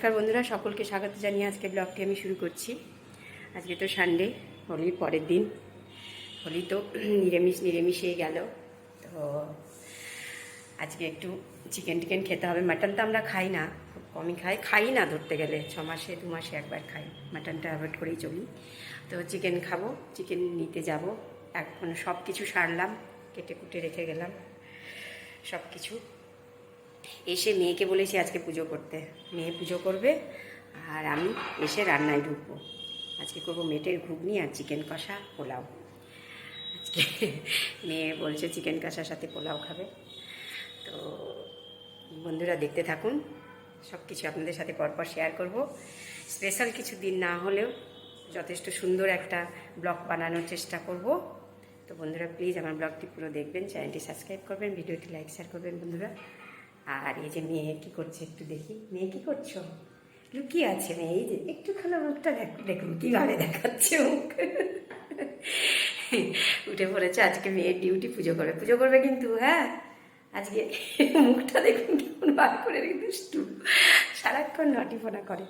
নমস্কার বন্ধুরা, সকলকে স্বাগত জানিয়ে আজকে ব্লগটি আমি শুরু করছি। আজকে তো সানডে হোলির পরের দিন। হোলি তো নিরামিষ, নিরামিষেই গেল। তো আজকে একটু চিকেন টিকেন খেতে হবে। মাটন তো আমরা খাই না, খুব কমই খাই। খাই না ধরতে গেলে, ছ মাসে, দু মাসে একবার খাই। মাটনটা অ্যাভয়েড করেই চলি। তো চিকেন খাব চিকেন নিতে যাব। এখন সব কিছু সারলাম, কেটে কুটে রেখে গেলাম। সব কিছু এসে মেয়েকে বলেছি আজকে পুজো করতে। মেয়ে পুজো করবে আর আমি এসে রান্নায় ঢুকবো। আজকে করব মেটের ঘুগনি আর চিকেন কষা পোলাও। আজকে মেয়ে বলছে চিকেন কষার সাথে পোলাও খাবে। তো বন্ধুরা দেখতে থাকুন সব কিছু আপনাদের সাথে পরপর শেয়ার করব। স্পেশাল কিছু দিন না হলেও যথেষ্ট সুন্দর একটা ব্লগ বানানোর চেষ্টা করব। তো বন্ধুরা প্লিজ আমার ব্লগটি পুরো দেখবেন চ্যানেলটি সাবস্ক্রাইব করবেন, ভিডিওটি লাইক শেয়ার করবেন বন্ধুরা। আর এই যে মেয়ে কী করছে একটু দেখি। মেয়ে কী করছ? লুকিয়ে আছে মেয়ে, এই যে একটুখানি মুখটা দেখ, দেখুন কীভাবে দেখাচ্ছে মুখ। উঠে পড়েছে, আজকে মেয়ের ডিউটি, পুজো করবে। পুজো করবে কিন্তু হ্যাঁ? আজকে মুখটা দেখুন কেমন বার করে দুষ্টু। সারাক্ষণ নটিফোনা করে।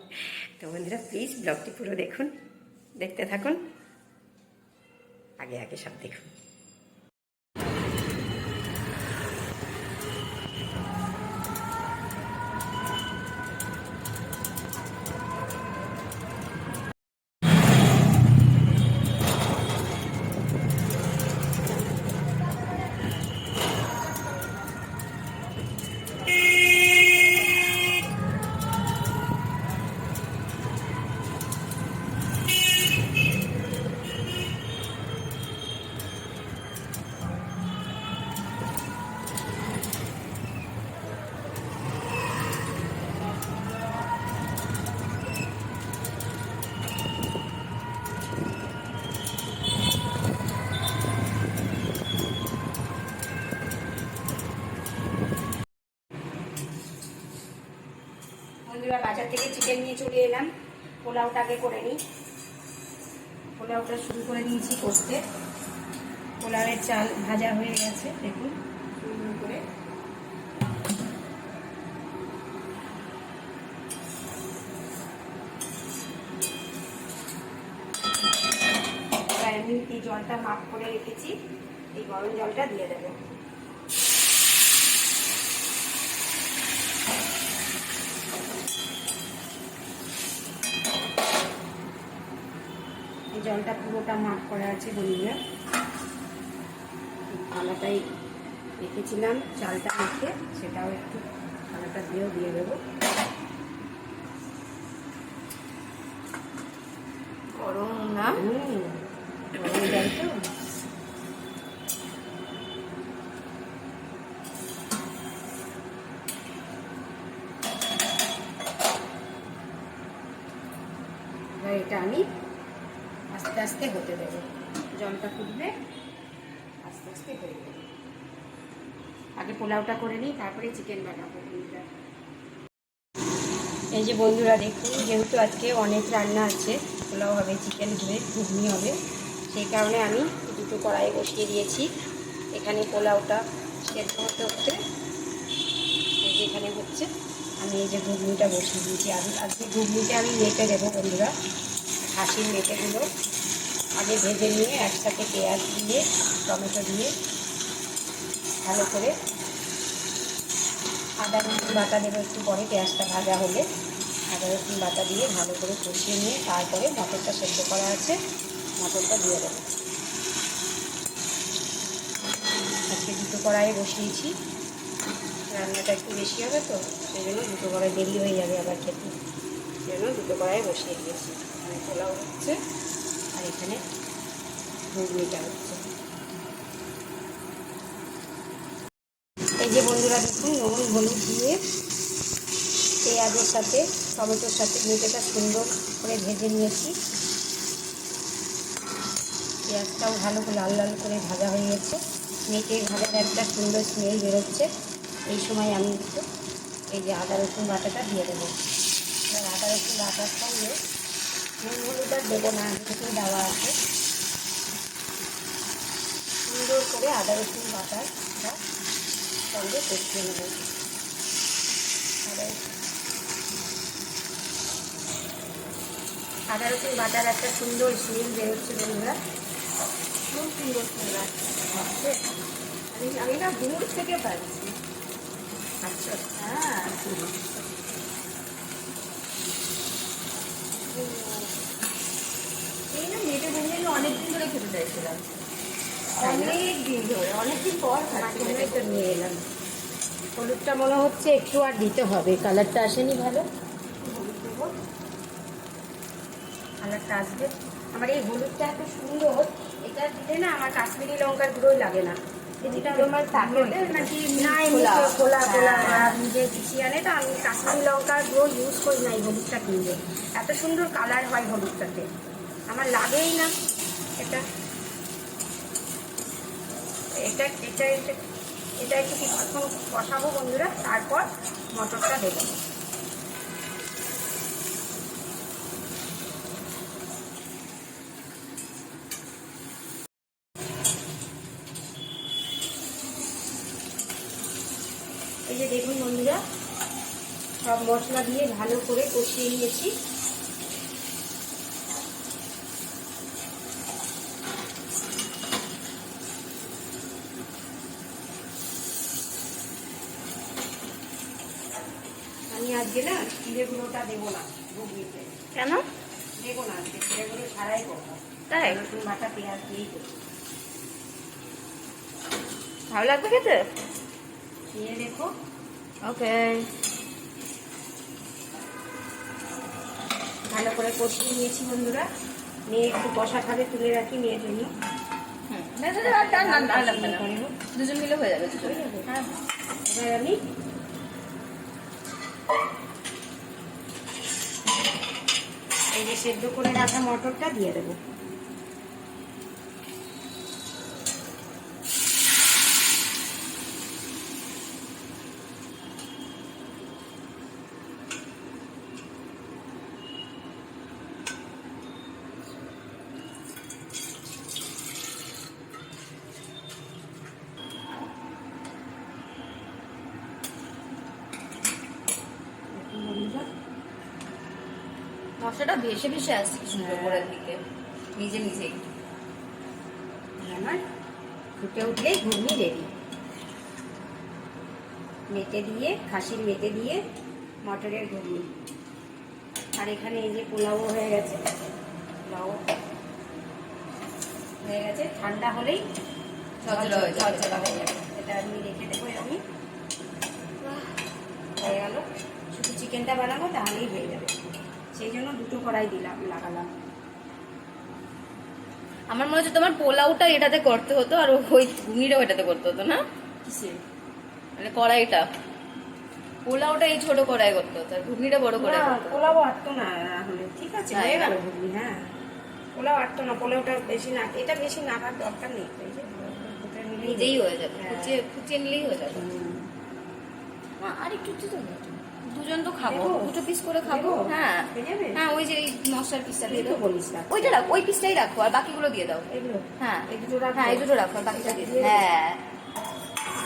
তো বন্ধুরা প্লিজ ব্লগটি পুরো দেখুন, দেখতে থাকুন। আগে আগে সব দেখুন। বাজার থেকে চিকেন নিয়ে চলে এলাম। পোলাওটাকে করে নিই। পোলাওটা শুরু করে দিয়েছি করতে। পোলাওয়ের চাল ভাজা হয়ে গেছে, দেখুন। সুন্দর করে। এই জলটা মাপ করে রেখেছি। এই গরম জলটা দিয়ে দেবো। জলটা পুরোটা মাপ করা আছে বন্ধুরা। থালাটাই রেখেছিলাম চালটা রেখে সেটাও একটু থালাটা দিয়েও দিয়ে দেবো। গরম না? গরম জল তো। এটা আমি আস্তে হতে দেবো। জলটা ফুটবে, আস্তে আস্তে হয়ে যাবে। আগে পোলাওটা করে নিই, তারপরে চিকেন বানাবো এই যে বন্ধুরা, দেখুন, যেহেতু আজকে অনেক রান্না আছে, পোলাও হবে চিকেন হবে, ঘুগনি হবে, সেই কারণে আমি দুটো কড়াই বসিয়ে দিয়েছি। এখানে পোলাওটা সেদ্ধ হতে হতে, এই যে এখানে হচ্ছে, আমি এই যে ঘুগনিটা বসিয়ে দিয়েছি। আজকে ঘুগনিটা আমি মেটে দেবো বন্ধুরা খাসির মেটেগুলো আগে ভেজে নিয়ে একসাথে পেঁয়াজ দিয়ে, টমেটো দিয়ে ভালো করে আদা রসুন বাটা দেবো একটু পরে, পেঁয়াজটা ভাজা হলে আদা রসুন বাটা দিয়ে ভালো করে কষিয়ে নিয়ে তারপরে মটরটা সেদ্ধ করা আছে, মটরটা দিয়ে দেবো। আজকে দুটো কড়াই বসিয়েছি, রান্নাটা একটু বেশি হবে তো, সেই জন্য দুটো কড়াই দেরি হয়ে যাবে আবার খেতে। সেই জন্য দুটো কড়াই বসিয়ে দিয়েছি। এখানে পোলাও হচ্ছে। আর এখানে ঘুগনিটা হচ্ছে এই যে বন্ধুরা দেখুন, নুন, হলুদ দিয়ে পেঁয়াজের সাথে, টমেটোর সাথে মেটেটা সুন্দর করে ভেজে নিয়েছি। পেঁয়াজটাও ভালো করে লাল লাল করে ভাজা হয়ে গেছে। মেটের ভাজার একটা সুন্দর স্মেল বেরোচ্ছে। এই সময় আমি একটু এই যে আদা রসুন বাটাটা দিয়ে দেবো। এবার আদা রসুন বাটার সঙ্গে নুন হলুদ আর দেবো না আগে দেওয়া আছে সুন্দর করে আদা রসুন বাটাটা সঙ্গে কষিয়ে নেব। আদা আদা রসুন বাটার একটা সুন্দর স্মেল বেরোচ্ছে বন্ধুরা খুব সুন্দর আসছে আমি আমি না দূর থেকে পাচ্ছি আচ্ছা। হ্যাঁ এই না মেটে ভেঙে আমি অনেকদিন ধরে খেতে চাইছিলাম অনেক দিন ধরে অনেকদিন পর খাচ্ছি মাঝখানে নিয়ে এলাম হলুদটা মনে হচ্ছে একটু আর দিতে হবে। কালারটা আসেনি ভালো? কালারটা আসবে। আমার এই হলুদটা এত সুন্দর এটা দিলে না আমার কাশ্মীরি লঙ্কার গুঁড়োই লাগে না। যেটা আমার প্যাকেটে নাকি না এমনি খোলা। খোলা খোলা। নিজে পিছিয়ে আনে তো আমি কাশ্মীরি লঙ্কার গুঁড়ো ইউজ করি না এই হলুদটা কিনলে। এত সুন্দর কালার হয় হলুদটাতে। আমার লাগেই না। এটা। এটা এটা এটা একটু কিছুক্ষণ কষাবো বন্ধুরা? তারপর মটরটা দেবো। এই যে দেখুন বন্ধুরা, সব মশলা দিয়ে ভালো করে কষিয়ে নিয়েছি আমি আজকে না গুঁড়োটা দেবো না ঘুগনিতে। কেন? দেবো না আজকে জিরে গুঁড়ো ছাড়াই করব। তাই? রসুন বাটা পেঁয়াজ দিয়েই করব। ভালো লাগবে খেতে? খেয়ে দেখো। ওকে। ভালো করে কষিয়ে নিয়েছি বন্ধুরা। নিয়ে একটু কষা খাবে তুলে রাখি মেয়ের জন্য। দুজন মিলে হয়ে যাবে হ্যাঁ এবার আমি এই যে সেদ্ধ করে রাখা মটরটা দিয়ে দেবো দেখুন বন্ধুরা, মশলাটা ভেসে ভেসে আসছে সুন্দর হ্যাঁ। দিকে। নিজে নিজেই। আমার ফুটে উঠলেই ঘুগনি রেডি মেটে দিয়ে খাসির মেটে দিয়ে মটরের ঘুগনি। আর এখানে এই যে পোলাও হয়ে গেছে। পোলাও হয়ে গেছে। ঠান্ডা হলেই হয়ে। ঝরঝরা হয়ে যাবে। এটা আমি রেখে দেবো আমি হয়ে গেল। শুধু চিকেনটা বানাবো তাহলেই হয়ে যাবে। সেই জন্য দুটো কড়াই দিলাম লাগালাম। আমার মনে হচ্ছে তোমার পোলাওটা এটাতে করতে হতো আর ওই ঘুগনিটাও এটাতে করতে হতো না? কিসের? মানে কড়াইটা। পোলাওটা এই ছোট কড়াই করতে হতো আর ঘুগনিটা বড় কড়াই না। পোলাও আটতো না হলে ঠিক আছে হয়ে গেল ঘুগনি হ্যাঁ। পোলাও আটতো না পোলাওটা বেশি না এটা বেশি নাড়ার দরকার নেই। নিজেই হয়ে যাবে হ্যাঁ। কুচিয়ে কুচিয়ে নিলেই হয়ে যাবে। আর একটু হবে। দুজন তো খাব দুটো পিস করে খাব। হ্যাঁ। হ্যাঁ ওই যে এই মশলার পিসটা দিয়ে দাও। বলিস না। ওইটা রাখো ওই পিসটাই রাখো আর বাকিগুলো দিয়ে দাও। হ্যাঁ। এই দুটো রাখো? হ্যাঁ এই দুটো রাখো আর বাকিটা দিয়ে দাও। হ্যাঁ।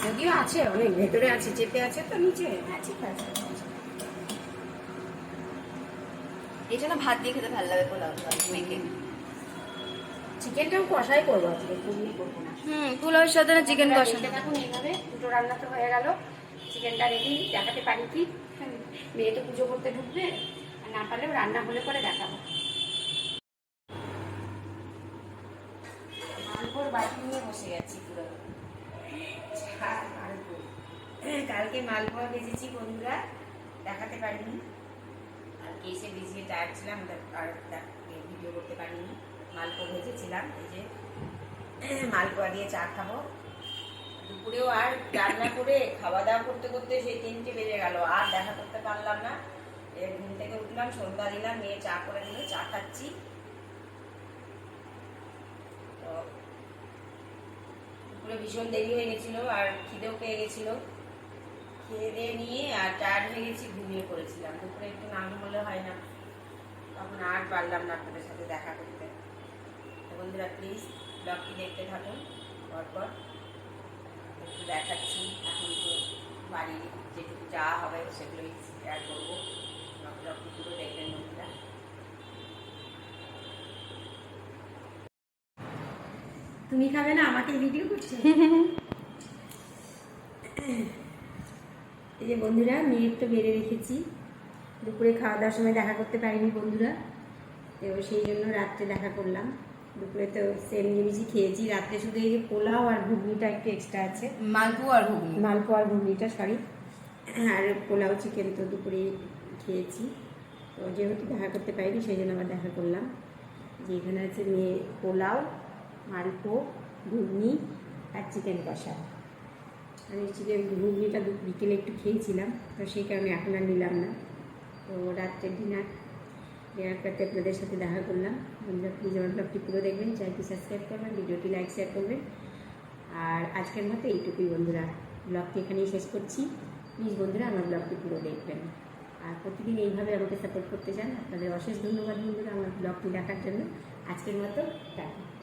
যদিও আছে অনেক ভেতরে আছে চেপে আছে তো নিচে। হ্যাঁ ঠিক আছে। এটা না ভাত দিয়ে খেতে ভালো লাগে পোলাওটা মেখে। চিকেনটাও কষাই করব আজকে ঘুগনি করব না। হুম পোলাওর সাথে না চিকেন কষা দেখতে এইভাবে দুটো রান্না তো হয়ে গেল। চিকেনটা রেডি দেখাতে পারি কি? মেয়ে তো পুজো করতে ঢুকবে, আর না পারলেও রান্না হলে পরে দেখাবো। মালপোর বাটি নিয়ে বসে গেছি পুরো। কালকে মালপোয়া ভেজেছি বন্ধুরা, দেখাতে পারিনি। আর কেসে ভিজিয়ে টায়ার ছিলাম আর ভিডিও করতে পারিনি। মালপোয়া ভেজেছিলাম, এই যে মালপোয়া দিয়ে চা খাব। দুপুরেও আর রান্না করে খাওয়া দাওয়া করতে করতে সেই তিনটে বেজে গেল। আর দেখা করতে পারলাম না। এর ঘুম থেকে উঠলাম, সন্ধ্যা দিলাম মেয়ে চা করে দিল চা খাচ্ছি। তো দুপুরে ভীষণ দেরি হয়ে গেছিল আর খিদেও পেয়ে গেছিল। খেয়ে দিয়ে নিয়ে আর টায়ার্ড হয়ে গেছি, ঘুমিয়ে পড়েছিলাম। দুপুরে একটু নাম হলে হয় না। তখন আর পারলাম না আপনাদের সাথে দেখা করতে। বন্ধুরা প্লিজ ব্লগটি দেখতে থাকুন। পরপর একটু দেখাচ্ছি। এখন তো বাড়ি যেটুকু যা হবে সেগুলোই শেয়ার করব। বন্ধুরা। তুমি খাবে না? আমাকে ভিডিও করছ? এই যে বন্ধুরা মেয়ে তো বেড়ে রেখেছি। দুপুরে খাওয়া দাওয়ার সময় দেখা করতে পারিনি বন্ধুরা। এবার সেই জন্য রাত্রে দেখা করলাম। দুপুরে তো সেম জিনিসই খেয়েছি রাত্রে শুধু এই যে পোলাও আর ঘুগনিটা একটু এক্সট্রা আছে। মালপু আর ঘুগনি? মালপোয়া আর ঘুগনিটা সরি আর পোলাও চিকেন তো দুপুরে খেয়েছি। তো যেহেতু দেখা করতে পারিনি সেই জন্য আবার দেখা করলাম। যে এখানে আছে মেয়ে পোলাও মালপো ঘুগনি আর চিকেন কষা। আমি চিকেন ঘুগনিটা বিকেলে একটু খেয়েছিলাম তো সেই কারণে এখন আর নিলাম না। তো রাত্রে ডিনার ডিনার করতে আপনাদের সাথে দেখা করলাম। বন্ধুরা প্লিজ আমার ব্লগটি পুরো দেখবেন চ্যানেলটি সাবস্ক্রাইব করবেন, ভিডিওটি লাইক শেয়ার করবেন। আর আজকের মতো এইটুকুই বন্ধুরা। ব্লগটি এখানেই শেষ করছি। প্লিজ বন্ধুরা, আমার ব্লগটি পুরো দেখবেন। আর প্রতিদিন এইভাবে আমাকে সাপোর্ট করতে চান, আপনাদের অশেষ ধন্যবাদ বন্ধুরা আমার ব্লগটি দেখার জন্য। আজকের মতো, টাটা।